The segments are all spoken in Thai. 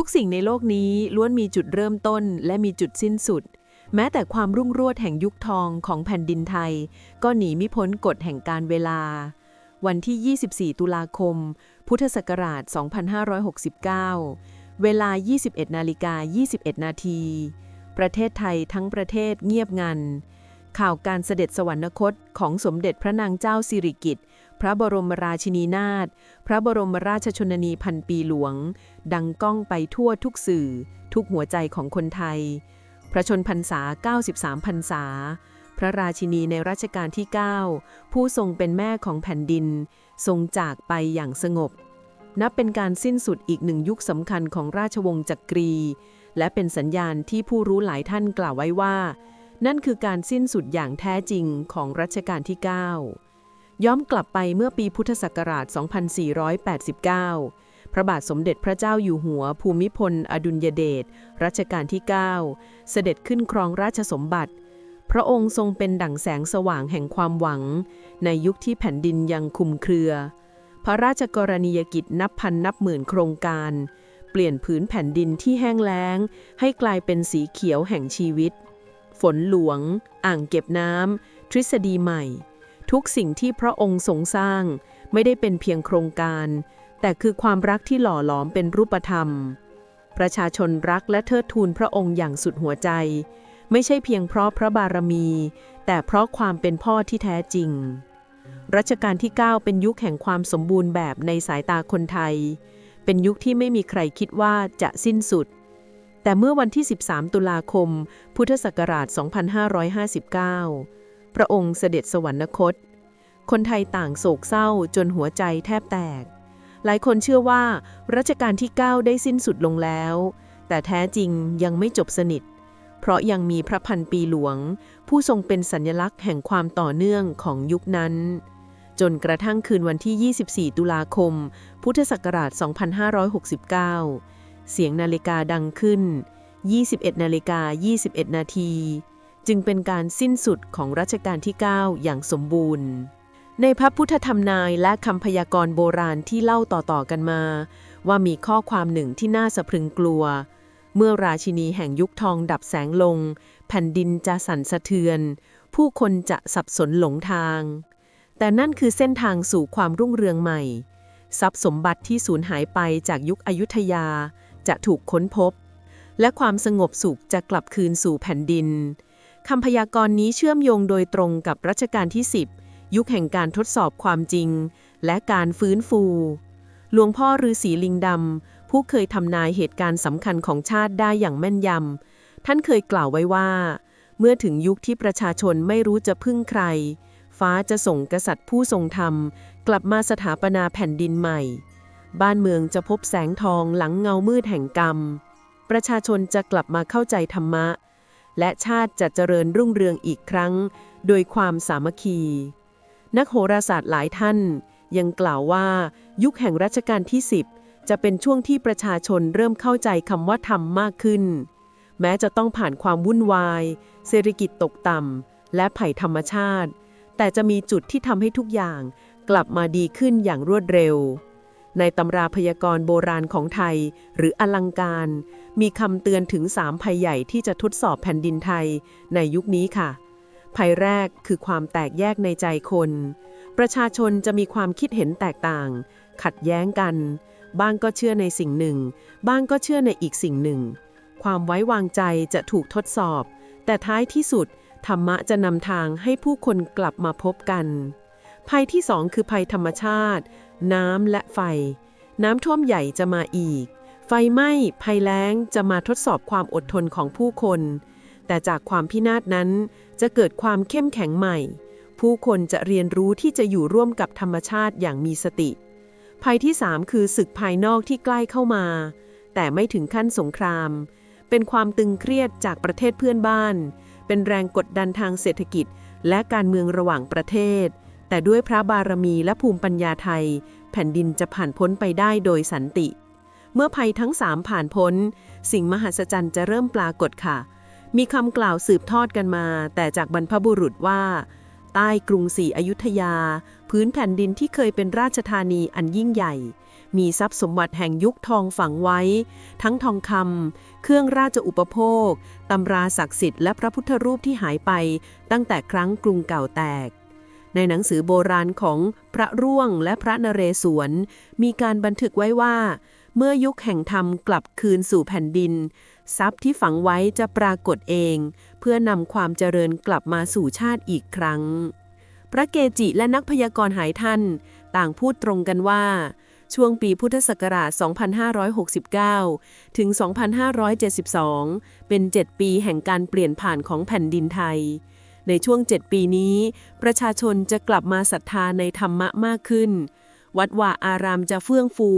ทุกสิ่งในโลกนี้ล้วนมีจุดเริ่มต้นและมีจุดสิ้นสุด แม้แต่ความรุ่งโรจน์แห่งยุคทองของแผ่นดินไทย ก็หนีไม่พ้นกฎแห่งการเวลา วันที่ 24 ตุลาคม พุทธศักราช 2569 เวลา 21นาฬิกา21 นาที ประเทศไทยทั้งประเทศเงียบงัน ข่าวการเสด็จสวรรคตของสมเด็จพระนางเจ้าสิริกิติ์ พระบรมราชินีนาถ พระบรมราชชนนีพันปีหลวง ดังก้องไปทั่วทุกสื่อ ทุกหัวใจของคนไทย พระชนพรรษา 93 พรรษา พระราชินีในรัชกาลที่ 9 ผู้ทรงเป็นแม่ของแผ่นดิน ทรงจากไปอย่างสงบ นับเป็นการสิ้นสุดอีกหนึ่งยุคสำคัญของราชวงศ์จักรี และเป็นสัญญาณที่ผู้รู้หลายท่านกล่าวไว้ว่า นั่นคือการสิ้นสุดอย่างแท้จริงของรัชกาลที่ 9 ย้อนกลับไปเมื่อปีพุทธศักราช 2489 พระบาทสมเด็จพระเจ้าอยู่หัว ภูมิพล อดุลยเดช รัชกาลที่ 9 เสด็จขึ้นครองราชสมบัติ พระองค์ทรงเป็นดั่งแสงสว่างแห่งความหวัง ในยุคที่แผ่นดินยังคุมเครือ พระราชกรณียกิจนับพันนับหมื่นโครงการ เปลี่ยนผืนแผ่นดินที่แห้งแล้ง ให้กลายเป็นสีเขียวแห่งชีวิต ฝนหลวง อ่างเก็บน้ำ ทฤษฎีใหม่ ทุกสิ่งที่พระองค์ทรงสร้าง ไม่ได้เป็นเพียงโครงการ แต่คือความรักที่หล่อหลอมเป็นรูปธรรม ประชาชนรักและเทิดทูนพระองค์อย่างสุดหัวใจ ไม่ใช่เพียงเพราะพระบารมี แต่เพราะความเป็นพ่อที่แท้จริง รัชกาลที่ 9 เป็นยุคแห่งความสมบูรณ์แบบในสายตาคนไทย เป็นยุคที่ไม่มีใครคิดว่าจะสิ้นสุด แต่เมื่อวันที่ 13 ตุลาคม พุทธศักราช 2559 ระองค์เสด็จสวรรคต คนไทยต่างโศกเศร้าจนหัวใจแทบแตก หลายคนเชื่อว่ารัชกาลที่ 9 ได้สิ้นสุดลงแล้ว แต่แท้จริงยังไม่จบสนิท เพราะยังมีพระพันปีหลวง ผู้ทรงเป็นสัญลักษณ์แห่งความต่อเนื่องของยุคนั้น จนกระทั่งคืนวันที่ 24 ตุลาคม พุทธศักราช 2569 เสียงนาฬิกาดังขึ้น 21นาฬิกา21 นาที จึงเป็นการสิ้นสุดของรัชกาลที่ 9 อย่างสมบูรณ์ ในพระพุทธธรรมนายและคำพยากรณ์โบราณที่เล่าต่อๆกันมา ว่ามีข้อความหนึ่งที่น่าสะพรึงกลัว เมื่อราชินีแห่งยุคทองดับแสงลง แผ่นดินจะสั่นสะเทือน ผู้คนจะสับสนหลงทาง แต่นั่นคือเส้นทางสู่ความรุ่งเรืองใหม่ ทรัพย์สมบัติที่สูญหายไปจากยุคอยุธยาจะถูกค้นพบ และความสงบสุขจะกลับคืนสู่แผ่นดิน คำพยากรณ์นี้เชื่อมโยงโดยตรงกับรัชกาลที่ 10 ยุคแห่งการทดสอบความจริง และการฟื้นฟู หลวงพ่อฤาษีลิงดำ ผู้เคยทำนายเหตุการณ์สำคัญของชาติได้อย่างแม่นยำ ท่านเคยกล่าวไว้ว่า เมื่อถึงยุคที่ประชาชนไม่รู้จะพึ่งใคร ฟ้าจะส่งกษัตริย์ผู้ทรงธรรม กลับมาสถาปนาแผ่นดินใหม่ บ้านเมืองจะพบแสงทองหลังเงามืดแห่งกรรม ประชาชนจะกลับมาเข้าใจธรรมะ และชาติจะเจริญรุ่งเรืองอีกครั้ง โดยความสามัคคี นักโหราศาสตร์หลายท่าน ยังกล่าวว่า ยุคแห่งรัชกาลที่ 10 จะเป็นช่วงที่ประชาชนเริ่มเข้าใจคำว่าธรรมมากขึ้น แม้จะต้องผ่านความวุ่นวาย เศรษฐกิจตกต่ำและภัยธรรมชาติ แต่จะมีจุดที่ทำให้ทุกอย่างกลับมาดีขึ้นอย่างรวดเร็ว ในตำราพยากรณ์โบราณของไทย หรืออลังการ มีคำเตือนถึงสามภัยใหญ่ที่จะทดสอบแผ่นดินไทยในยุคนี้ค่ะ ภัยแรกคือความแตกแยกในใจคน ประชาชนจะมีความคิดเห็นแตกต่าง ขัดแย้งกัน บ้างก็เชื่อในสิ่งหนึ่ง บ้างก็เชื่อในอีกสิ่งหนึ่ง ความไว้วางใจจะถูกทดสอบ แต่ท้ายที่สุดธรรมะจะนำทางให้ผู้คนกลับมาพบกัน ภัยที่สองคือภัยธรรมชาติ น้ำและไฟ น้ำท่วมใหญ่จะมาอีก ไฟไหม้ภัยแล้งจะมาทดสอบความอดทนของผู้คน แต่จากความพินาศนั้นจะเกิดความเข้มแข็งใหม่ ผู้คนจะเรียนรู้ที่จะอยู่ร่วมกับธรรมชาติอย่างมีสติ ภัยที่ 3 คือศึกภายนอกที่ใกล้เข้ามา แต่ไม่ถึงขั้นสงคราม เป็นความตึงเครียดจากประเทศเพื่อนบ้าน เป็นแรงกดดันทางเศรษฐกิจและการเมืองระหว่างประเทศ แต่ด้วยพระบารมีและภูมิปัญญาไทย แผ่นดินจะผ่านพ้นไปได้โดยสันติ เมื่อภัยทั้งสามผ่านพ้น สิ่งมหัศจรรย์จะเริ่มปรากฏค่ะ มีคำกล่าวสืบทอดกันมา แต่จากบรรพบุรุษว่า ใต้กรุงศรีอยุธยา พื้นแผ่นดินที่เคยเป็นราชธานีอันยิ่งใหญ่ มีทรัพย์สมบัติแห่งยุคทองฝังไว้ ทั้งทองคำเครื่องราชอุปโภคตำราศักดิ์สิทธิ์และพระพุทธรูปที่หายไป ตั้งแต่ครั้งกรุงเก่าแตก ในหนังสือโบราณของพระร่วงและพระนเรศวร มีการบันทึกไว้ว่า เมื่อยุคแห่งธรรมกลับคืนสู่แผ่นดิน ทรัพย์ที่ฝังไว้จะปรากฏเอง เพื่อนำความเจริญกลับมาสู่ชาติอีกครั้ง พระเกจิและนักพยากรณ์หายท่าน ต่างพูดตรงกันว่า ช่วงปีพุทธศักราช 2569 ถึง 2572 เป็น 7 ปีแห่งการเปลี่ยนผ่านของแผ่นดินไทย ในช่วง 7 ปีนี้ ประชาชนจะกลับมาศรัทธาในธรรมะมากขึ้น วัดว่าอารามจะเฟื่องฟู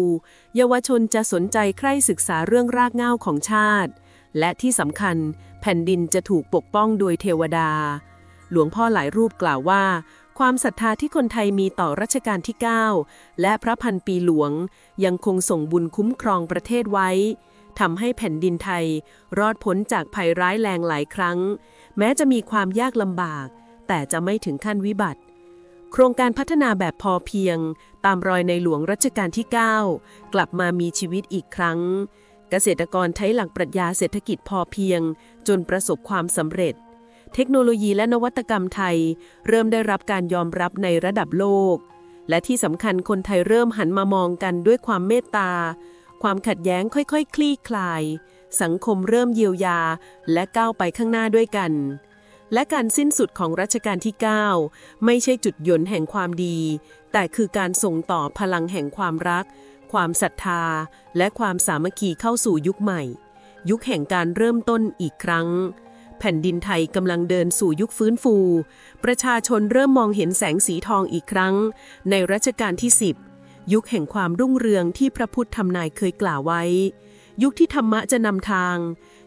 เยาวชนจะสนใจใคร่ศึกษาเรื่องรากเหง้าของชาติ และที่สำคัญ แผ่นดินจะถูกปกป้องโดยเทวดา หลวงพ่อหลายรูปกล่าวว่า ความศรัทธาที่คนไทยมีต่อรัชกาลที่ 9 และพระพันปีหลวง ยังคงส่งบุญคุ้มครองประเทศไว้ทำให้แผ่นดินไทย รอดพ้นจากภัยร้ายแรงหลายครั้ง แม้จะมีความยากลำบาก แต่จะไม่ถึงขั้นวิบัติ โครงการพัฒนาแบบพอเพียง ตามรอยในหลวงรัชกาลที่ 9 กลับมามีชีวิตอีกครั้ง เกษตรกรใช้หลักปรัชญาเศรษฐกิจพอเพียง จนประสบความสำเร็จ เทคโนโลยีและนวัตกรรมไทย เริ่มได้รับการยอมรับในระดับโลก และที่สำคัญคนไทยเริ่มหันมามองกันด้วยความเมตตา ความขัดแย้งค่อยๆ คลี่คลาย สังคมเริ่มเยียวยา และก้าวไปข้างหน้าด้วยกัน และการสิ้นสุดของรัชกาลที่ 9 ไม่ใช่จุดย่นแห่งความดี แต่คือการส่งต่อพลังแห่งความรัก ความศรัทธา และความสามัคคีเข้าสู่ยุคใหม่ ยุคแห่งการเริ่มต้นอีกครั้งแผ่นดินไทยกำลังเดินสู่ยุคฟื้นฟู ประชาชนเริ่มมองเห็นแสงสีทองอีกครั้ง ในรัชกาลที่ 10 ยุคแห่งความรุ่งเรืองที่พระพุทธทำนายเคยกล่าวไว้ ยุคที่ธรรมะจะนำทาง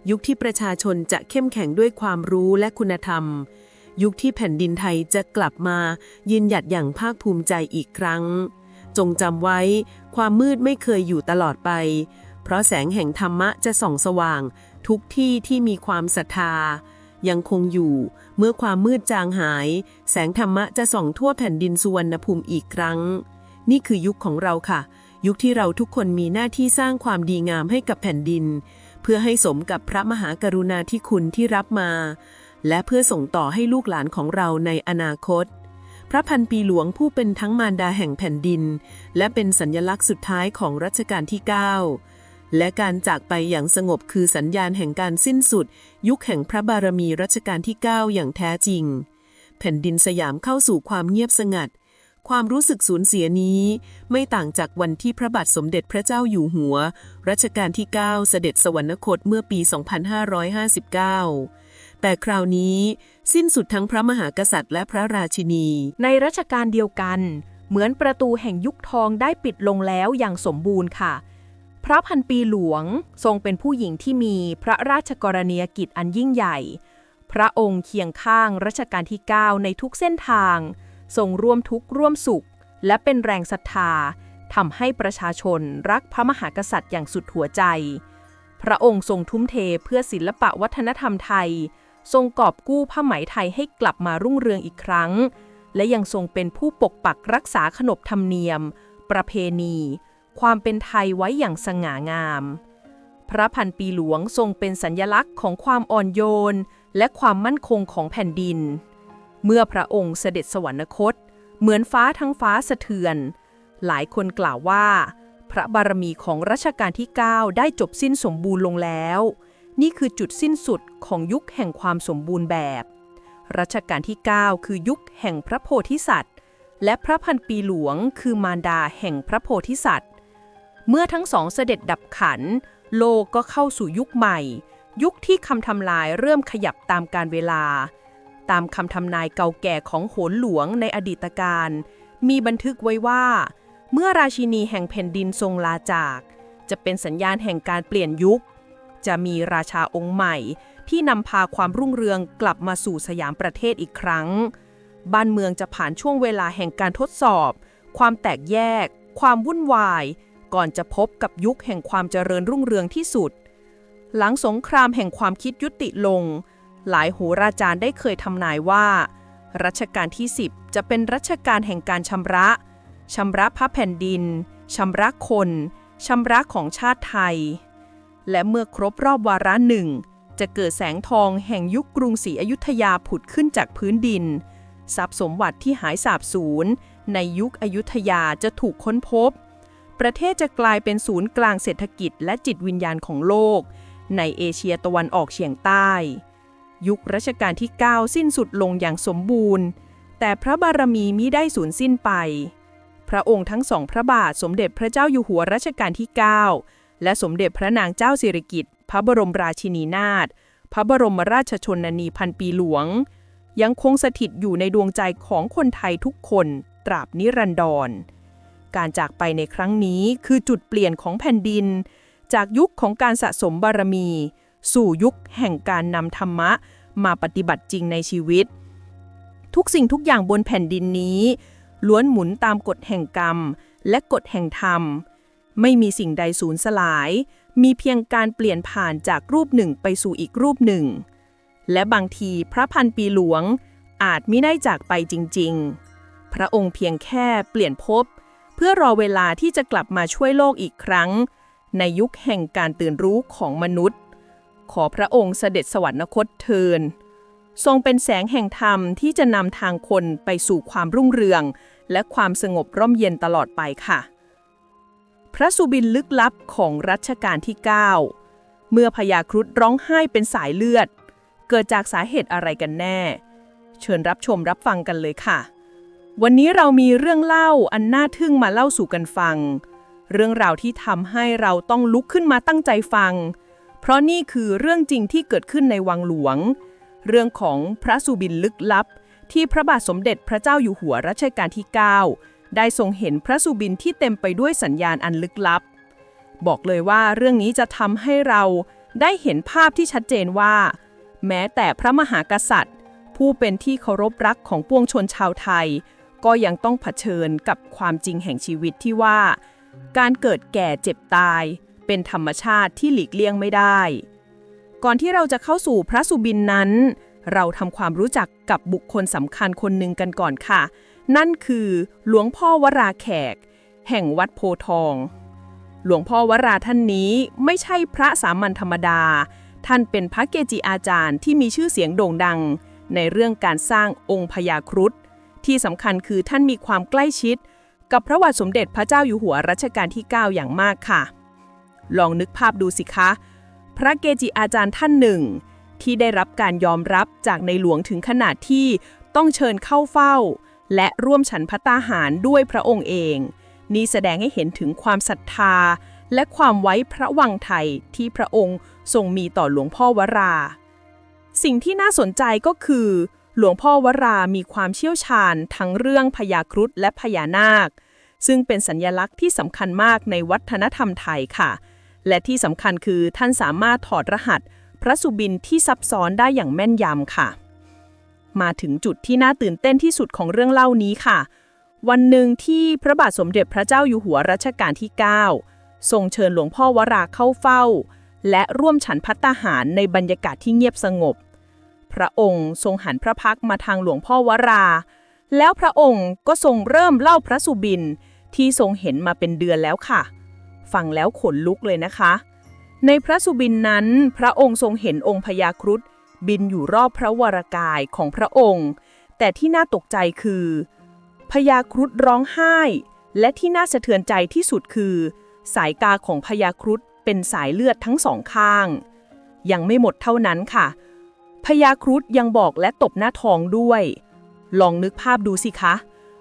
ยุคที่ประชาชนจะเข้มแข็งด้วยความรู้และคุณธรรม ยุคที่แผ่นดินไทยจะกลับมายืนหยัดอย่างภาคภูมิใจอีกครั้ง จงจำไว้ ความมืดไม่เคยอยู่ตลอดไป เพราะแสงแห่งธรรมะจะส่องสว่าง ทุกที่ที่มีความศรัทธา ยังคงอยู่ เมื่อความมืดจางหาย แสงธรรมะจะส่องทั่วแผ่นดินสุวรรณภูมิอีกครั้ง นี่คือยุคของเราค่ะ ยุคที่เราทุกคนมีหน้าที่สร้างความดีงามให้กับแผ่นดิน เพื่อให้สมกับพระมหากรุณาธิคุณที่รับมา และเพื่อส่งต่อให้ลูกหลานของเราในอนาคต พระพันปีหลวงผู้เป็นทั้งมารดาแห่งแผ่นดิน และเป็นสัญลักษณ์สุดท้ายของรัชกาลที่ 9 และการจากไปอย่างสงบคือสัญญาณแห่งการสิ้นสุด ยุคแห่งพระบารมีรัชกาลที่ 9 อย่างแท้จริง แผ่นดินสยามเข้าสู่ความเงียบสงัด ความรู้สึกสูญเสียนี้ ไม่ต่างจากวันที่พระบาทสมเด็จพระเจ้าอยู่หัว รัชกาลที่ 9 เสด็จสวรรคตเมื่อปี 2559 แต่คราวนี้ สิ้นสุดทั้งพระมหากษัตริย์และพระราชินี ในรัชกาลเดียวกัน เหมือนประตูแห่งยุคทองได้ปิดลงแล้วอย่างสมบูรณ์ค่ะ พระพันปีหลวงทรงเป็นผู้หญิงที่มีพระราชกรณียกิจอันยิ่งใหญ่ พระองค์เคียงข้างรัชกาลที่ 9 ในทุกเส้นทาง ทรงร่วมทุกข์ร่วมสุข และเป็นแรงศรัทธาทำให้ประชาชนรักพระมหากษัตริย์อย่างสุดหัวใจ พระองค์ทรงทุ่มเทเพื่อศิลปะวัฒนธรรมไทย ทรงกอบกู้ผ้าไหมไทยให้กลับมารุ่งเรืองอีกครั้ง และยังทรงเป็นผู้ปกปักรักษาขนบธรรมเนียม ประเพณี ความเป็นไทยไว้อย่างสง่างาม พระพันปีหลวงทรงเป็นสัญญลักษณ์ของความอ่อนโยน และความมั่นคงของแผ่นดิน เมื่อพระองค์เสด็จสวรรคต เหมือนฟ้าทั้งฟ้าสะเทือน หลายคนกล่าวว่า พระบารมีของรัชกาลที่ 9 ได้จบสิ้นสมบูรณ์ลงแล้ว นี่คือจุดสิ้นสุดของยุคแห่งความสมบูรณ์แบบ รัชกาลที่ 9 คือยุคแห่งพระโพธิสัตว์ และพระพันปีหลวงคือมารดาแห่งพระโพธิสัตว์ เมื่อทั้งสองเสด็จดับขัน โลกก็เข้าสู่ยุคใหม่ ยุคที่คำทำลายเริ่มขยับตามการเวลา ตามคำทำนายเก่าแก่ของโหนหลวงในอดีตการ มีบันทึกไว้ว่า เมื่อราชินีแห่งแผ่นดินทรงลาจาก จะเป็นสัญญาณแห่งการเปลี่ยนยุค จะมีราชาองค์ใหม่ที่นำพาความรุ่งเรืองกลับมาสู่สยามประเทศอีกครั้ง บ้านเมืองจะผ่านช่วงเวลาแห่งการทดสอบ ความแตกแยก ความวุ่นวาย ก่อนจะพบกับยุคแห่งความเจริญรุ่งเรืองที่สุด หลังสงครามแห่งความคิดยุติลง หลายโหราจารย์ได้เคยทำนายว่า รัชกาลที่ 10 จะเป็นรัชกาลแห่งการชำระชำระพระแผ่นดินชชำระคนชำระของชาติไทย และเมื่อครบรอบวาระหนึ่ง จะเกิดแสงทองแห่งยุคกรุงศรีอยุธยาผุดขึ้นจากพื้นดิน ทรัพย์สมบัติที่หายสาบสูญในยุคอยุธยาจะถูกค้นพบ ประเทศจะกลายเป็นศูนย์กลางเศรษฐกิจและจิตวิญญาณของโลก ในเอเชียตะวันออกเฉียงใต้ ยุครัชกาลที่ 9 สิ้นสุดลงอย่างสมบูรณ์ แต่พระบารมีมิได้สูญสิ้นไป พระองค์ทั้งสองพระบาทสมเด็จพระเจ้าอยู่หัวรัชกาลที่ 9 และสมเด็จพระนางเจ้าสิริกิติ์พระบรมราชินีนาถพระบรมราชชนนีพันปีหลวง ยังคงสถิตอยู่ในดวงใจของคนไทยทุกคนตราบนิรันดร การจากไปในครั้งนี้คือจุดเปลี่ยนของแผ่นดิน จากยุคของการสะสมบารมี สู่ยุคแห่งการนำธรรมะมาปฏิบัติจริงในชีวิต ทุกสิ่งทุกอย่างบนแผ่นดินนี้ ล้วนหมุนตามกฎแห่งกรรม และกฎแห่งธรรม ไม่มีสิ่งใดสูญสลาย มีเพียงการเปลี่ยนผ่านจากรูปหนึ่งไปสู่อีกรูปหนึ่ง และบางทีพระพันปีหลวงอาจไม่ได้จากไปจริง ๆ พระองค์เพียงแค่เปลี่ยนภพเพื่อรอเวลาที่จะกลับมาช่วยโลกอีกครั้ง ในยุคแห่งการตื่นรู้ของมนุษย์ ขอพระองค์เสด็จสวรรคตเทิน ทรงเป็นแสงแห่งธรรมที่จะนำทางคนไปสู่ความรุ่งเรือง และความสงบร่มเย็นตลอดไปค่ะ พระสุบินลึกลับของรัชกาลที่ 9 เมื่อพญาครุฑร้องไห้เป็นสายเลือด เกิดจากสาเหตุอะไรกันแน่ เชิญรับชมรับฟังกันเลยค่ะ วันนี้เรามีเรื่องเล่าอันน่าทึ่งมาเล่าสู่กันฟัง เรื่องราวที่ทำให้เราต้องลุกขึ้นมาตั้งใจฟัง เพราะนี่คือเรื่องจริงที่เกิดขึ้นในวังหลวง เรื่องของพระสุบินลึกลับ ที่พระบาทสมเด็จพระเจ้าอยู่หัวรัชกาลที่ 9 ได้ทรงเห็นพระสุบินที่เต็มไปด้วยสัญญาณอันลึกลับ บอกเลยว่าเรื่องนี้จะทำให้เราได้เห็นภาพที่ชัดเจนว่า แม้แต่พระมหากษัตริย์ ผู้เป็นที่เคารพรักของปวงชนชาวไทย ก็ยังต้องเผชิญกับความจริงแห่งชีวิตที่ว่า การเกิดแก่เจ็บตาย เป็นธรรมชาติที่หลีกเลี่ยงไม่ได้ ก่อนที่เราจะเข้าสู่พระสุบินนั้น เราทำความรู้จักกับบุคคลสำคัญคนหนึ่งกันก่อนค่ะ นั่นคือหลวงพ่อวราแขก แห่งวัดโพทอง หลวงพ่อวราท่านนี้ไม่ใช่พระสามัญธรรมดา ท่านเป็นพระเกจิอาจารย์ที่มีชื่อเสียงโด่งดัง ในเรื่องการสร้างองค์พญาครุฑที่สำคัญคือท่านมีความใกล้ชิด กับพระบาทสมเด็จพระเจ้าอยู่หัวรัชกาลที่ 9 อย่างมากค่ะ ลองนึกภาพดูสิคะ พระเกจิอาจารย์ท่านหนึ่ง ที่ได้รับการยอมรับจากในหลวงถึงขนาดที่ต้องเชิญเข้าเฝ้า และร่วมฉันพัตตาหารด้วยพระองค์เอง นี่แสดงให้เห็นถึงความศรัทธา และความไว้พระวังไทยที่พระองค์ทรงมีต่อหลวงพ่อวรา สิ่งที่น่าสนใจก็คือ หลวงพ่อวรามีความเชี่ยวชาญทั้งเรื่องพญาครุฑและพญานาค ซึ่งเป็นสัญญลักษณ์ที่สำคัญมากในวัฒนธรรมไทยค่ะ และที่สำคัญคือท่านสามารถถอดรหัส พระสุบินที่ซับซ้อนได้อย่างแม่นยำค่ะ มาถึงจุดที่น่าตื่นเต้นที่สุดของเรื่องเล่านี้ค่ะ วันหนึ่งที่พระบาทสมเด็จพระเจ้าอยู่หัวรัชกาลที่ 9 ทรงเชิญหลวงพ่อวราเข้าเฝ้า และร่วมฉันพัตตาหารในบรรยากาศที่เงียบสงบ พระองค์ทรงหันพระพักมาทางหลวงพ่อวรา แล้วพระองค์ก็ทรงเริ่มเล่าพระสุบินที่ทรงเห็นมาเป็นเดือนแล้วค่ะ ฟังแล้วขนลุกเลยนะคะ ในพระสุบินนั้น พระองค์ทรงเห็นองค์พญาครุฑบินอยู่รอบพระวรากายของพระองค์ แต่ที่น่าตกใจคือพญาครุฑร้องไห้ และที่น่าสะเทือนใจที่สุดคือ สายตาของพญาครุฑเป็นสายเลือดทั้งสองข้าง ยังไม่หมดเท่านั้นค่ะพญาครุฑยังบอกและตบหน้าท้องด้วย ลองนึกภาพดูสิคะ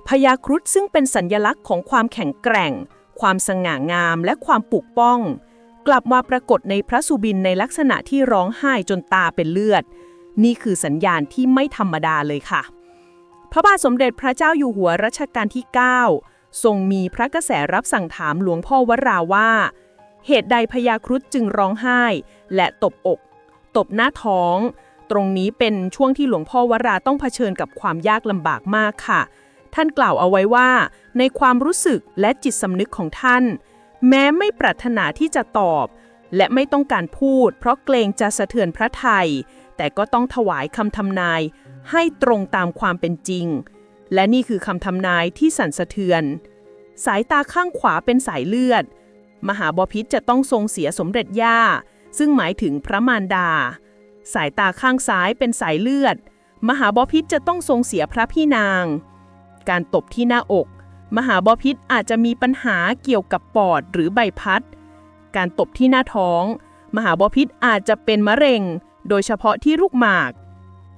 พญาครุฑซึ่งเป็นสัญญลักษณ์ของความแข็งแกร่ง ความสง่างามและความปกป้อง กลับมาปรากฏในพระสุบินในลักษณะที่ร้องไห้จนตาเป็นเลือด นี่คือสัญญาณที่ไม่ธรรมดาเลยค่ะ พระบาทสมเด็จพระเจ้าอยู่หัวรัชกาลที่ 9 ทรงมีพระกระแสรับสั่งถามหลวงพ่อวราว่า เหตุใดพญาครุฑจึงร้องไห้ และตบอก ตบหน้าท้อง ตรงนี้เป็นช่วงที่หลวงพ่อวราต้องเผชิญกับความยากลำบากมากค่ะ ท่านกล่าวเอาไว้ว่า ในความรู้สึกและจิตสำนึกของท่าน แม้ไม่ปรารถนาที่จะตอบ และไม่ต้องการพูด เพราะเกรงจะสะเทือนพระไทย แต่ก็ต้องถวายคำทำนาย ให้ตรงตามความเป็นจริง และนี่คือคำทำนายที่สั่นสะเทือน สายตาข้างขวาเป็นสายเลือด มหาบพิตรจะต้องทรงเสียสมเด็จย่า ซึ่งหมายถึงพระมารดา สายตาข้างซ้ายเป็นสายเลือด มหาบพิตรจะต้องทรงเสียพระพี่นาง การตบที่หน้าอก มหาบพิตรอาจจะมีปัญหาเกี่ยวกับปอดหรือใบพัด การตบที่หน้าท้อง มหาบพิตรอาจจะเป็นมะเร็ง โดยเฉพาะที่ลูกหมาก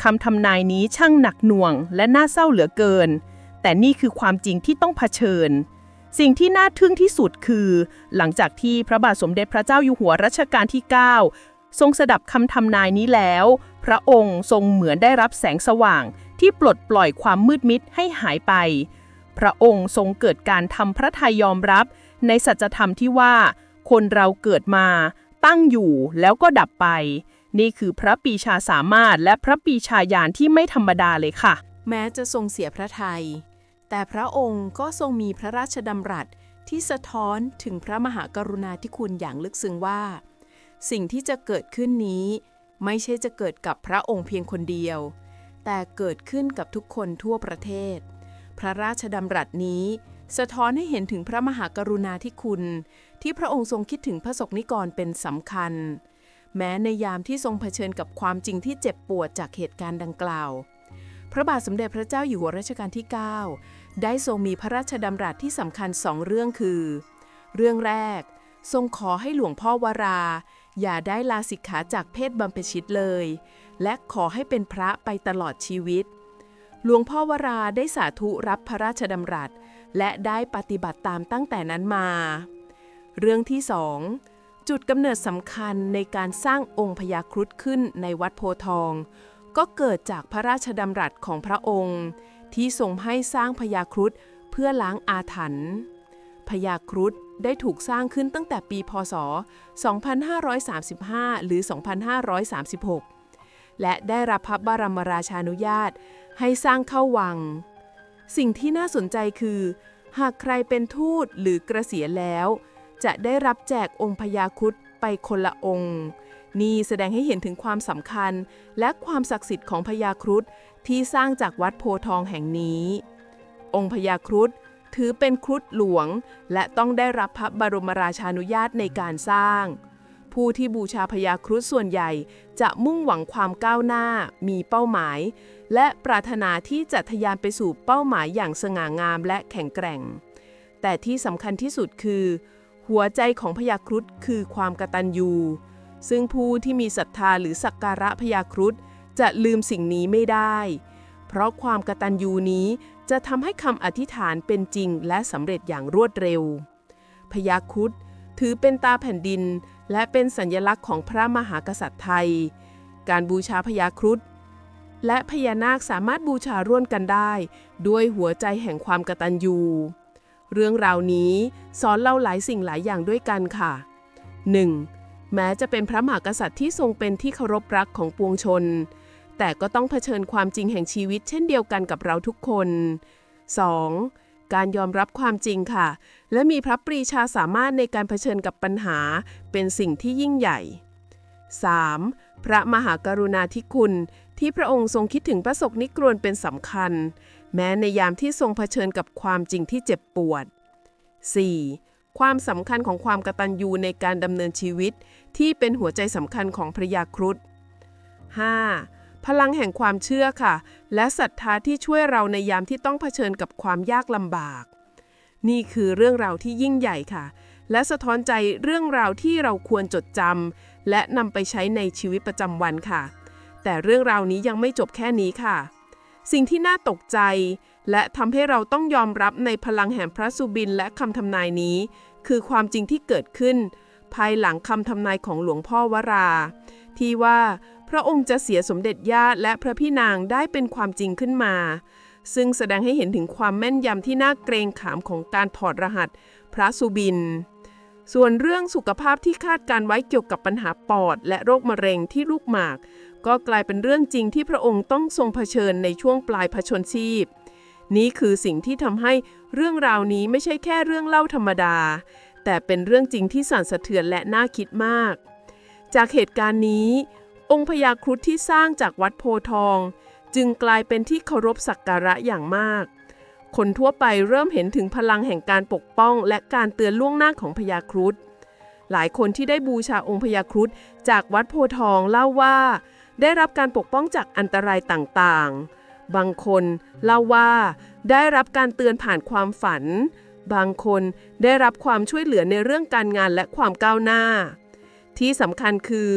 คำทำนายนี้ช่างหนักหน่วง และน่าเศร้าเหลือเกิน แต่นี่คือความจริงที่ต้องเผชิญ สิ่งที่น่าทึ่งที่สุดคือ หลังจากที่พระบาทสมเด็จพระเจ้าอยู่หัวรัชกาลที่ 9 ทรงสดับคำทำนายนี้แล้ว พระองค์ทรงเหมือนได้รับแสงสว่าง ที่ปลดปล่อยความมืดมิดให้หายไป พระองค์ทรงเกิดการทำพระทัยยอมรับในสัจธรรมที่ว่า คนเราเกิดมา ตั้งอยู่แล้วก็ดับไป นี่คือพระปีชาสามารถและพระปีชาญาณที่ไม่ธรรมดาเลยค่ะ แม้จะทรงเสียพระทยัยแต่พระองค์ก็ทรงมีพระราชดำรัสที่สะท้อนถึงพระมหากรุณาธิคุณอย่างลึกซึ้งว่า สิ่งที่จะเกิดขึ้นนี้ ไม่ใช่จะเกิดกับพระองค์เพียงคนเดียว แต่เกิดขึ้นกับทุกคนทั่วประเทศ พระราชดำรัสนี้สะท้อนให้เห็นถึงพระมหากรุณาธิคุณ ที่พระองค์ทรงคิดถึงพระสกนิกรเป็นสำคัญ แม้ในยามที่ทรงเผชิญกับความจริงที่เจ็บปวดจากเหตุการณ์ดังกล่าว พระบาทสมเด็จพระเจ้าอยู่หัวรัชกาลที่ 9 ได้ทรงมีพระราชดำรัสที่สำคัญสองเรื่องคือ เรื่องแรก ทรงขอให้หลวงพ่อวรา อย่าได้ลาสิกขาจากเพศบำเพ็ญชิตเลย และขอให้เป็นพระไปตลอดชีวิต หลวงพ่อวราได้สาธุรับพระราชดำรัส และได้ปฏิบัติตามตั้งแต่นั้นมา เรื่องที่สองจุดกำเนิดสำคัญในการสร้างองค์พญาครุฑขึ้นในวัดโพทอง ก็เกิดจากพระราชดำรัสของพระองค์ ที่ทรงให้สร้างพญาครุฑเพื่อล้างอาถรรพ์พญาครุฑได้ถูกสร้างขึ้นตั้งแต่ปีพศ 2535 หรือ 2536 และได้รับพระบรมราชานุญาต ให้สร้างเข้าวัง สิ่งที่น่าสนใจคือ หากใครเป็นทูตหรือเกษียณแล้ว จะได้รับแจกองค์พญาครุฑไปคนละองค์ นี่แสดงให้เห็นถึงความสำคัญ และความศักดิ์สิทธิ์ของพญาครุฑที่สร้างจากวัดโพทองแห่งนี้ องค์พญาครุฑถือเป็นครุฑหลวง และต้องได้รับพระบรมราชานุญาตในการสร้าง ผู้ที่บูชาพญาครุฑส่วนใหญ่ จะมุ่งหวังความก้าวหน้า มีเป้าหมาย และปรารถนาที่จะทะยานไปสู่เป้าหมายอย่างสง่างามและแข็งแกร่ง แต่ที่สำคัญที่สุดคือ หัวใจของพญาครุฑคือความกตัญญู ซึ่งผู้ที่มีศรัทธาหรือสักการะพญาครุฑจะลืมสิ่งนี้ไม่ได้ เพราะความกตัญญูนี้จะทำให้คำอธิษฐานเป็นจริงและสำเร็จอย่างรวดเร็วพญาครุฑถือเป็นตาแผ่นดิน และเป็นสัญลักษณ์ของพระมหากษัตริย์ไทย การบูชาพญาครุฑและพญานาคสามารถบูชาร่วมกันได้ ด้วยหัวใจแห่งความกตัญญูเรื่องราวนี้สอนเราหลายสิ่งหลายอย่างด้วยกันค่ะ 1. แม้จะเป็นพระมหากษัตริย์ที่ทรงเป็นที่เคารพรักของปวงชน แต่ก็ต้องเผชิญความจริงแห่งชีวิตเช่นเดียวกันกับเราทุกคน 2. การยอมรับความจริงค่ะ และมีพระปรีชาสามารถในการเผชิญกับปัญหา เป็นสิ่งที่ยิ่งใหญ่ 3. พระมหากรุณาธิคุณ ที่พระองค์ทรงคิดถึงพระสกนิกรนเป็นสำคัญ แม้ในยามที่ทรงเผชิญกับความจริงที่เจ็บปวด 4. ความสำคัญของความกตัญญูในการดำเนินชีวิต ที่เป็นหัวใจสำคัญของพระยาครุฑ 5. พลังแห่งความเชื่อค่ะ และศรัทธาที่ช่วยเราในยามที่ต้องเผชิญกับความยากลำบาก นี่คือเรื่องราวที่ยิ่งใหญ่ค่ะ และสะท้อนใจเรื่องราวที่เราควรจดจำและนำไปใช้ในชีวิตประจำวันค่ะ แต่เรื่องราวนี้ยังไม่จบแค่นี้ค่ะ สิ่งที่น่าตกใจ และทำให้เราต้องยอมรับในพลังแห่งพระสุบินและคำทำนายนี้ คือความจริงที่เกิดขึ้น ภายหลังคำทำนายของหลวงพ่อวรา ที่ว่า พระองค์จะเสียสมเด็จย่าและพระพี่นางได้เป็นความจริงขึ้นมา ซึ่งแสดงให้เห็นถึงความแม่นยำที่น่าเกรงขามของการถอดรหัส พระสุบิน ส่วนเรื่องสุขภาพที่คาดการไว้เกี่ยวกับปัญหาปอด และโรคมะเร็งที่ลูกหมาก ก็กลายเป็นเรื่องจริงที่พระองค์ต้องทรงเผชิญในช่วงปลายพระชนชีพ นี่คือสิ่งที่ทำให้เรื่องราวนี้ไม่ใช่แค่เรื่องเล่าธรรมดา แต่เป็นเรื่องจริงที่สั่นสะเทือนและน่าคิดมาก จากเหตุการณ์นี้ องค์พญาครุฑที่สร้างจากวัดโพทอง จึงกลายเป็นที่เคารพสักการะอย่างมาก คนทั่วไปเริ่มเห็นถึงพลังแห่งการปกป้องและการเตือนล่วงหน้าของพญาครุฑหลายคนที่ได้บูชาองค์พญาครุฑจากวัดโพทองเล่าว่า ได้รับการปกป้องจากอันตรายต่างๆ บางคนเล่าว่า ได้รับการเตือนผ่านความฝัน บางคนได้รับความช่วยเหลือในเรื่องการงานและความก้าวหน้า ที่สำคัญคือ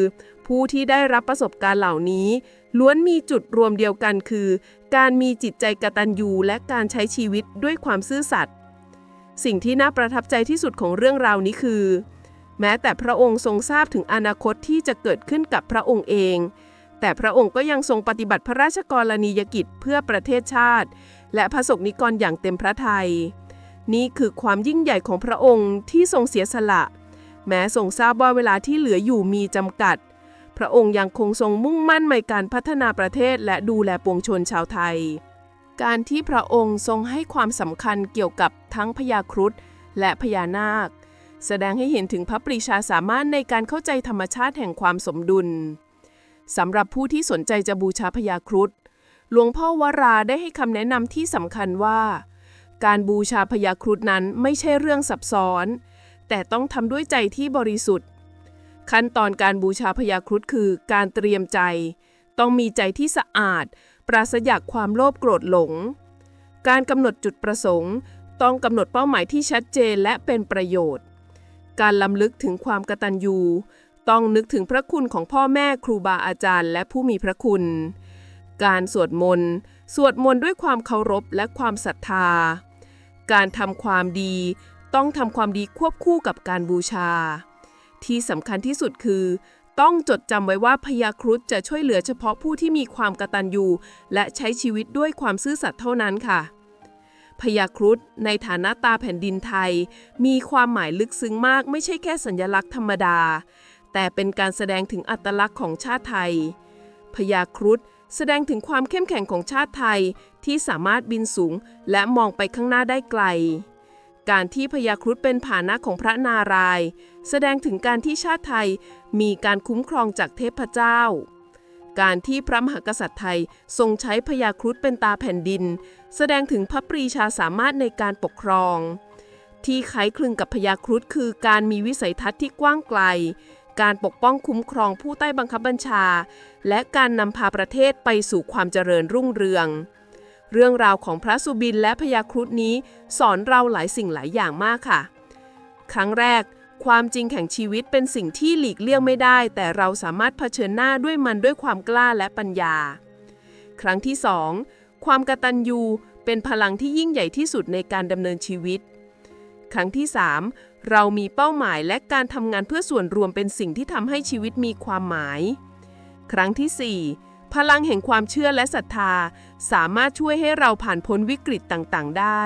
ผู้ที่ได้รับประสบการณ์เหล่านี้ ล้วนมีจุดรวมเดียวกันคือ การมีจิตใจกตัญญูและการใช้ชีวิตด้วยความซื่อสัตย์สิ่งที่น่าประทับใจที่สุดของเรื่องราวนี้คือ แม้แต่พระองค์ทรงทราบถึงอนาคตที่จะเกิดขึ้นกับพระองค์เอง แต่พระองค์ก็ยังทรงปฏิบัติพระราชกรณียกิจเพื่อประเทศชาติ และพระสงฆ์นิกรอย่างเต็มพระทัยนี่คือความยิ่งใหญ่ของพระองค์ที่ทรงเสียสละ แม้ทรงทราบว่าเวลาที่เหลืออยู่มีจำกัด พระองค์ยังคงทรงมุ่งมั่นในการพัฒนาประเทศและดูแลปวงชนชาวไทย การที่พระองค์ทรงให้ความสำคัญเกี่ยวกับทั้งพญาครุฑและพญานาค แสดงให้เห็นถึงพระปรีชาสามารถในการเข้าใจธรรมชาติแห่งความสมดุลสำหรับผู้ที่สนใจจะบูชาพญาครุฑหลวงพ่อวราได้ให้คำแนะนำที่สำคัญว่า การบูชาพญาครุฑนั้นไม่ใช่เรื่องซับซ้อน แต่ต้องทำด้วยใจที่บริสุทธิ์ ขั้นตอนการบูชาพญาครุฑคือการเตรียมใจ ต้องมีใจที่สะอาด ปราศจากความโลภโกรธหลง การกำหนดจุดประสงค์ ต้องกำหนดเป้าหมายที่ชัดเจนและเป็นประโยชน์ การลำลึกถึงความกตัญญู ต้องนึกถึงพระคุณของพ่อแม่ครูบาอาจารย์และผู้มีพระคุณ การสวดมนต์ สวดมนต์ด้วยความเคารพและความศรัทธา การทำความดี ต้องทำความดีควบคู่กับการบูชา ที่สำคัญที่สุดคือ ต้องจดจำไว้ว่าพญาครุฑจะช่วยเหลือเฉพาะผู้ที่มีความกตัญญูและใช้ชีวิตด้วยความซื่อสัตย์เท่านั้นค่ะพญาครุฑในฐานะตาแผ่นดินไทย มีความหมายลึกซึ้งมากไม่ใช่แค่สัญลักษณ์ธรรมดา แต่เป็นการแสดงถึงอัตลักษณ์ของชาติไทยพญาครุฑแสดงถึงความเข้มแข็งของชาติไทยที่สามารถบินสูงและมองไปข้างหน้าได้ไกล การที่พญาครุฑเป็นผานะของพระนารายณ์แสดงถึงการที่ชาติไทยมีการคุ้มครองจากเทพเจ้า การที่พระมหากษัตริย์ไทยทรงใช้พญาครุฑเป็นตาแผ่นดิน แสดงถึงพระปรีชาสามารถในการปกครอง ที่คล้ายคลึงกับพญาครุฑคือการมีวิสัยทัศน์ที่กว้างไกล การปกป้องคุ้มครองผู้ใต้บังคับบัญชา และการนำพาประเทศไปสู่ความเจริญรุ่งเรือง เรื่องราวของพระสุบินและพญาครุฑนี้ สอนเราหลายสิ่งหลายอย่างมากค่ะ ครั้งแรก ความจริงแห่งชีวิตเป็นสิ่งที่หลีกเลี่ยงไม่ได้ แต่เราสามารถเผชิญหน้าด้วยมันด้วยความกล้าและปัญญา ครั้งที่สองความกตัญญูเป็นพลังที่ยิ่งใหญ่ที่สุดในการดำเนินชีวิต ครั้งที่สามเรามีเป้าหมายและการทำงานเพื่อส่วนรวมเป็นสิ่งที่ทำให้ชีวิตมีความหมาย ครั้งที่สี่ พลังแห่งความเชื่อและศรัทธา สามารถช่วยให้เราผ่านพ้นวิกฤตต่างๆ ได้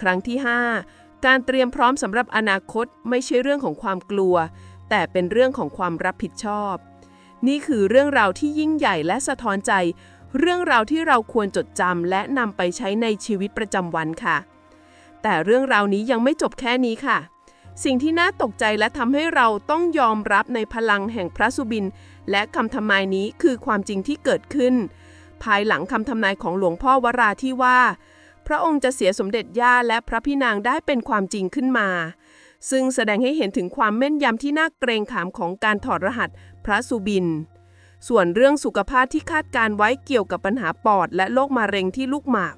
ครั้งที่ 5 การเตรียมพร้อมสำหรับอนาคตไม่ใช่เรื่องของความกลัว แต่เป็นเรื่องของความรับผิดชอบ นี่คือเรื่องราวที่ยิ่งใหญ่และสะท้อนใจ เรื่องราวที่เราควรจดจำและนำไปใช้ในชีวิตประจำวันค่ะ แต่เรื่องราวนี้ยังไม่จบแค่นี้ค่ะ สิ่งที่น่าตกใจและทำให้เราต้องยอมรับในพลังแห่งพระสุบิน และคำทำนายนี้คือความจริงที่เกิดขึ้น ภายหลังคำทำนายของหลวงพ่อวราที่ว่า พระองค์จะเสียสมเด็จย่าและพระพี่นางได้เป็นความจริงขึ้นมา ซึ่งแสดงให้เห็นถึงความแม่นยำที่น่าเกรงขามของการถอดรหัสพระสุบิน ส่วนเรื่องสุขภาพที่คาดการไว้เกี่ยวกับปัญหาปอด และโรคมะเร็งที่ลูกหมาก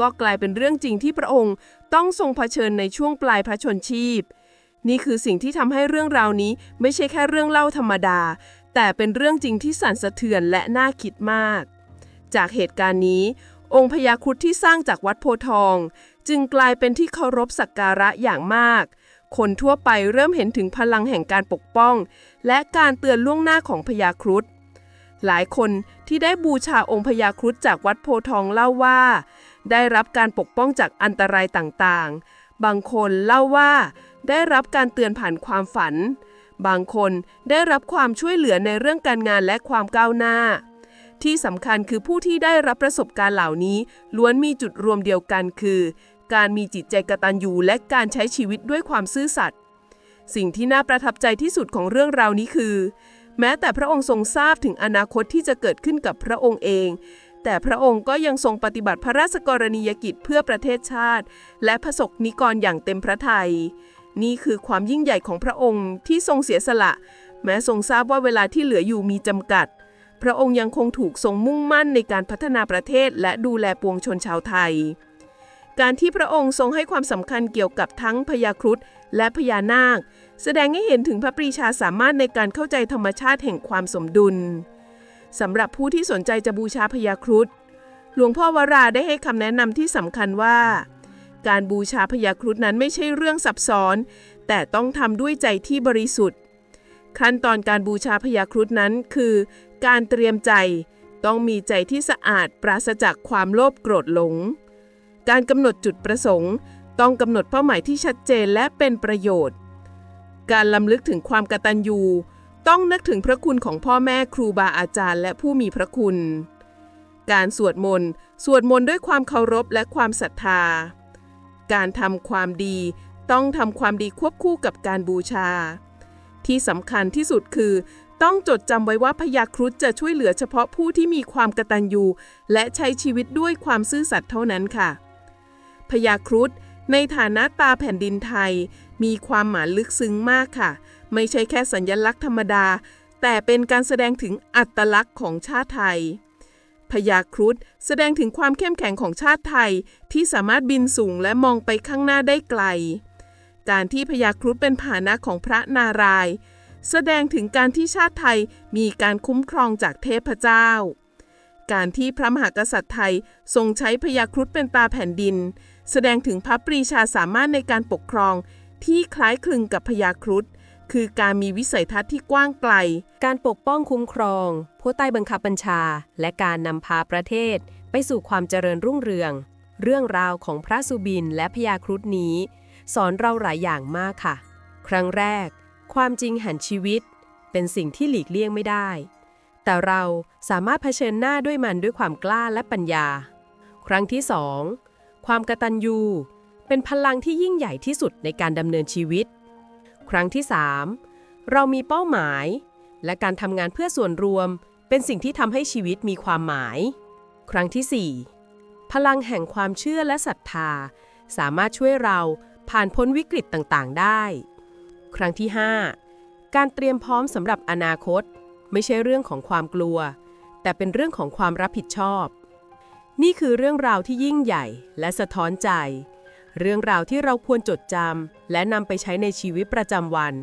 ก็กลายเป็นเรื่องจริงที่พระองค์ต้องทรงเผชิญในช่วงปลายพระชนชีพนี่คือสิ่งที่ทำให้เรื่องราวนี้ไม่ใช่แค่เรื่องเล่าธรรมดา แต่เป็นเรื่องจริงที่สั่นสะเทือนและน่าคิดมาก จากเหตุการณ์นี้ องค์พญาครุฑที่สร้างจากวัดโพทอง จึงกลายเป็นที่เคารพสักการะอย่างมาก คนทั่วไปเริ่มเห็นถึงพลังแห่งการปกป้อง และการเตือนล่วงหน้าของพญาครุฑหลายคนที่ได้บูชาองค์พญาครุฑจากวัดโพทองเล่าว่า ได้รับการปกป้องจากอันตรายต่างๆ บางคนเล่าว่า ได้รับการเตือนผ่านความฝัน บางคนได้รับความช่วยเหลือในเรื่องการงานและความก้าวหน้า ที่สำคัญคือผู้ที่ได้รับประสบการณ์เหล่านี้ ล้วนมีจุดรวมเดียวกันคือ การมีจิตใจกตัญญูและการใช้ชีวิตด้วยความซื่อสัตย์สิ่งที่น่าประทับใจที่สุดของเรื่องราวนี้คือ แม้แต่พระองค์ทรงทราบถึงอนาคตที่จะเกิดขึ้นกับพระองค์เอง แต่พระองค์ก็ยังทรงปฏิบัติพระราชกรณียกิจเพื่อประเทศชาติ และพระสกนิกรอย่างเต็มพระทัย นี่คือความยิ่งใหญ่ของพระองค์ที่ทรงเสียสละ แม้ทรงทราบว่าเวลาที่เหลืออยู่มีจำกัด พระองค์ยังคงถูกทรงมุ่งมั่นในการพัฒนาประเทศและดูแลปวงชนชาวไทย การที่พระองค์ทรงให้ความสำคัญเกี่ยวกับทั้งพญาครุฑและพญานาค แสดงให้เห็นถึงพระปรีชาสามารถในการเข้าใจธรรมชาติแห่งความสมดุลสำหรับผู้ที่สนใจจะบูชาพญาครุฑหลวงพ่อวราได้ให้คำแนะนำที่สำคัญว่า การบูชาพญาครุฑนั้นไม่ใช่เรื่องซับซ้อน แต่ต้องทำด้วยใจที่บริสุทธิ์ ขั้นตอนการบูชาพญาครุฑนั้นคือ การเตรียมใจ ต้องมีใจที่สะอาดปราศจากความโลภโกรธหลง การกำหนดจุดประสงค์ ต้องกำหนดเป้าหมายที่ชัดเจนและเป็นประโยชน์ การลำลึกถึงความกตัญญูต้องนึกถึงพระคุณของพ่อแม่ครูบาอาจารย์ และผู้มีพระคุณ การสวดมนต์ สวดมนต์ด้วยความเคารพและความศรัทธา การทำความดี ต้องทำความดีควบคู่กับการบูชา ที่สำคัญที่สุดคือ ต้องจดจำไว้ว่าพญาครุฑจะช่วยเหลือเฉพาะผู้ที่มีความกตัญญูและใช้ชีวิตด้วยความซื่อสัตย์เท่านั้นค่ะพญาครุฑในฐานะตาแผ่นดินไทย มีความหมายลึกซึ้งมากค่ะ ไม่ใช่แค่สัญลักษณ์ธรรมดา แต่เป็นการแสดงถึงอัตลักษณ์ของชาติไทย พญาครุฑแสดงถึงความเข้มแข็งของชาติไทยที่สามารถบินสูงและมองไปข้างหน้าได้ไกล การที่พญาครุฑเป็นผาหนะของพระนารายณ์แสดงถึงการที่ชาติไทยมีการคุ้มครองจากเทพเจ้า การที่พระมหากษัตริย์ไทยทรงใช้พญาครุฑเป็นตาแผ่นดิน แสดงถึงพระปรีชาสามารถในการปกครองที่คล้ายคลึงกับพญาครุฑ คือการมีวิสัยทัศน์ที่กว้างไกล การปกป้องคุ้มครอง ผู้ใต้บังคับบัญชา และการนำพาประเทศ ไปสู่ความเจริญรุ่งเรือง เรื่องราวของพระสุบินและพญาครุฑนี้ สอนเราหลายอย่างมากค่ะ ครั้งแรก ความจริงหันชีวิต เป็นสิ่งที่หลีกเลี่ยงไม่ได้ แต่เราสามารถเผชิญหน้าด้วยมันด้วยความกล้าและปัญญา ครั้งที่สองความกตัญญูเป็นพลังที่ยิ่งใหญ่ที่สุดในการดำเนินชีวิต ครั้งที่ 3 เรามีเป้าหมาย และการทำงานเพื่อส่วนรวม เป็นสิ่งที่ทำให้ชีวิตมีความหมาย ครั้งที่ 4 พลังแห่งความเชื่อและศรัทธา สามารถช่วยเราผ่านพ้นวิกฤตต่างๆ ได้ ครั้งที่ 5 การเตรียมพร้อมสำหรับอนาคต ไม่ใช่เรื่องของความกลัว แต่เป็นเรื่องของความรับผิดชอบ นี่คือเรื่องราวที่ยิ่งใหญ่และสะท้อนใจ เรื่องราวที่เราควรจดจำและนำไปใช้ในชีวิตประจำวัน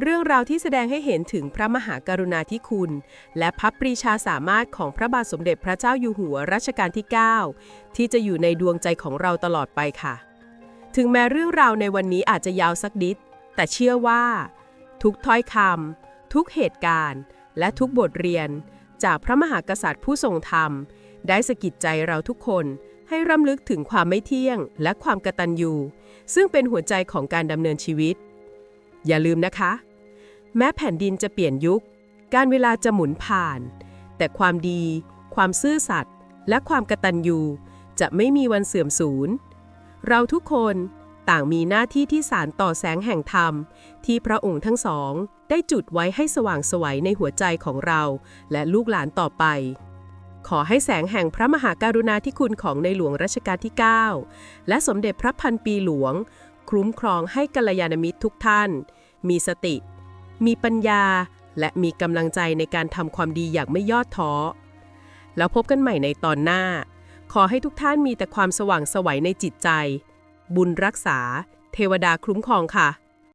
เรื่องราวที่แสดงให้เห็นถึงพระมหากรุณาธิคุณ และพระปรีชาสามารถของพระบาทสมเด็จพระเจ้าอยู่หัวรัชกาลที่ 9 ที่จะอยู่ในดวงใจของเราตลอดไปค่ะ ถึงแม้เรื่องราวในวันนี้อาจจะยาวสักนิด แต่เชื่อว่า ทุกถ้อยคำทุกเหตุการณ์ และทุกบทเรียน จากพระมหากษัตริย์ผู้ทรงธรรม ได้สะกิดใจเราทุกคน ให้รำลึกถึงความไม่เที่ยงและความกตัญญูซึ่งเป็นหัวใจของการดำเนินชีวิต อย่าลืมนะคะ แม้แผ่นดินจะเปลี่ยนยุค การเวลาจะหมุนผ่าน แต่ความดี ความซื่อสัตย์และความกตัญญูจะไม่มีวันเสื่อมสูญ เราทุกคนต่างมีหน้าที่ที่สารต่อแสงแห่งธรรม ที่พระองค์ทั้งสอง ได้จุดไว้ให้สว่างไสวัยในหัวใจของเรา และลูกหลานต่อไป ขอให้แสงแห่งพระมหาการุณาธิคุณของในหลวงรัชกาลที่ 9 และสมเด็จพระพันปีหลวง คุ้มครองให้กัลยาณมิตรทุกท่าน มีสติ มีปัญญา และมีกำลังใจในการทำความดีอย่างไม่ย่อท้อ แล้วพบกันใหม่ในตอนหน้า ขอให้ทุกท่านมีแต่ความสว่างสวัยในจิตใจ บุญรักษา เทวดาคุ้มครองค่ะ